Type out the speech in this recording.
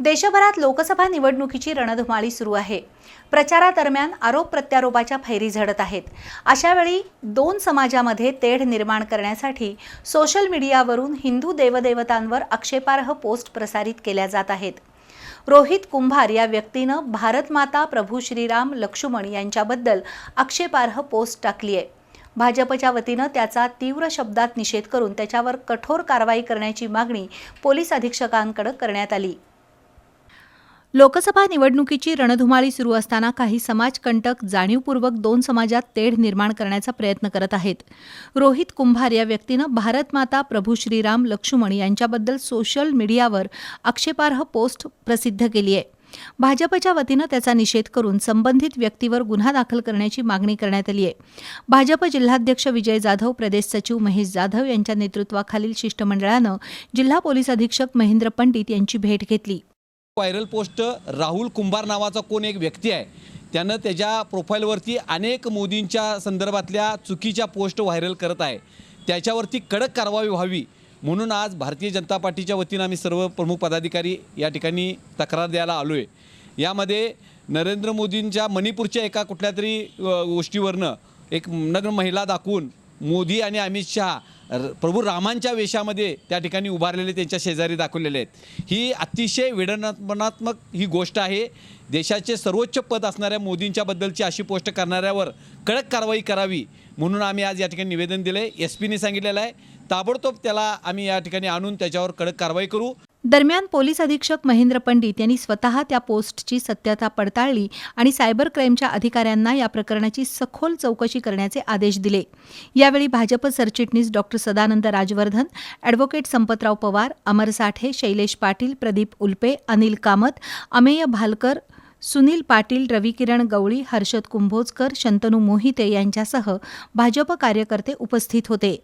देशभरात लोकसभा निवडणुकीची रणधुमाळी सुरू आहे. प्रचारादरम्यान आरोप प्रत्यारोपाच्या फैरी झडत आहेत. अशावेळी दोन समाजामध्ये तेढ निर्माण करण्यासाठी सोशल मीडियावरून हिंदू देवदेवतांवर आक्षेपार्ह पोस्ट प्रसारित केल्या जात आहेत. रोहित कुंभार या व्यक्तीनं भारतमाता प्रभू श्रीराम लक्ष्मण यांच्याबद्दल आक्षेपार्ह पोस्ट टाकली आहे. भाजपच्या वतीनं त्याचा तीव्र शब्दात निषेध करून त्याच्यावर कठोर कारवाई करण्याची मागणी पोलीस अधीक्षकांकडे करण्यात आली. लोकसभा निवडणुकीची रणधुमाळी सुरू असताना काही समाजकंटक जाणीवपूर्वक दोन समाजात तेढ निर्माण करण्याचा प्रयत्न करत आहेत. रोहित कुंभार या व्यक्तीनं भारतमाता प्रभू श्रीराम लक्ष्मण यांच्याबद्दल सोशल मीडियावर आक्षेपार्ह पोस्ट प्रसिद्ध केली आहे. भाजपच्या वतीनं त्याचा निषेध करून संबंधित व्यक्तीवर गुन्हा दाखल करण्याची मागणी करण्यात आली आहे. भाजप जिल्हाध्यक्ष विजय जाधव प्रदेश सचिव महेश जाधव यांच्या नेतृत्वाखालील शिष्टमंडळानं जिल्हा पोलीस अधीक्षक महेंद्र पंडित यांची भेट घेतली. व्हायरल पोस्ट राहुल कुंभार नावाचा कोण एक व्यक्ती आहे त्यानं त्याच्या प्रोफाईलवरती अनेक मोदींच्या संदर्भातल्या चुकीच्या पोस्ट व्हायरल करत आहे. त्याच्यावरती कडक कारवाई व्हावी म्हणून आज भारतीय जनता पार्टीच्या वतीनं आम्ही सर्व प्रमुख पदाधिकारी या ठिकाणी तक्रार द्यायला आलो आहे यामध्ये नरेंद्र मोदींच्या मणिपूरच्या एका कुठल्या तरी गोष्टीवरनं एक नग्न महिला दाखवून मोदी आणि अमित शहा र- प्रभू रामांच्या वेशामध्ये त्या ठिकाणी उभारलेले त्यांच्या शेजारी दाखवलेले आहेत. ही अतिशय विडंबनात्मक ही गोष्ट आहे. देशाचे सर्वोच्च पद असणाऱ्या मोदींच्याबद्दलची अशी पोस्ट करणाऱ्यावर कडक कारवाई करावी म्हणून आम्ही आज या ठिकाणी निवेदन दिलं आहे एस पीने सांगितलेलं आहे. ताबडतोब त्याला आम्ही या ठिकाणी आणून त्याच्यावर कडक कारवाई करू. दरम्यान पोलीस अधीक्षक महेंद्र पंडित यांनी स्वतः त्या पोस्टची सत्यता पडताळली आणि सायबर क्राईमच्या अधिकाऱ्यांना या प्रकरणाची सखोल चौकशी करण्याचे आदेश दिले. यावेळी भाजप सरचिटणीस डॉक्टर सदानंद राजवर्धन ॲडव्होकेट संपतराव पवार अमर साठे शैलेश पाटील प्रदीप उल्पे अनिल कामत अमेय भालकर सुनील पाटील रविकिरण गवळी हर्षद कुंभोजकर शंतनू मोहिते यांच्यासह भाजप कार्यकर्ते उपस्थित होते.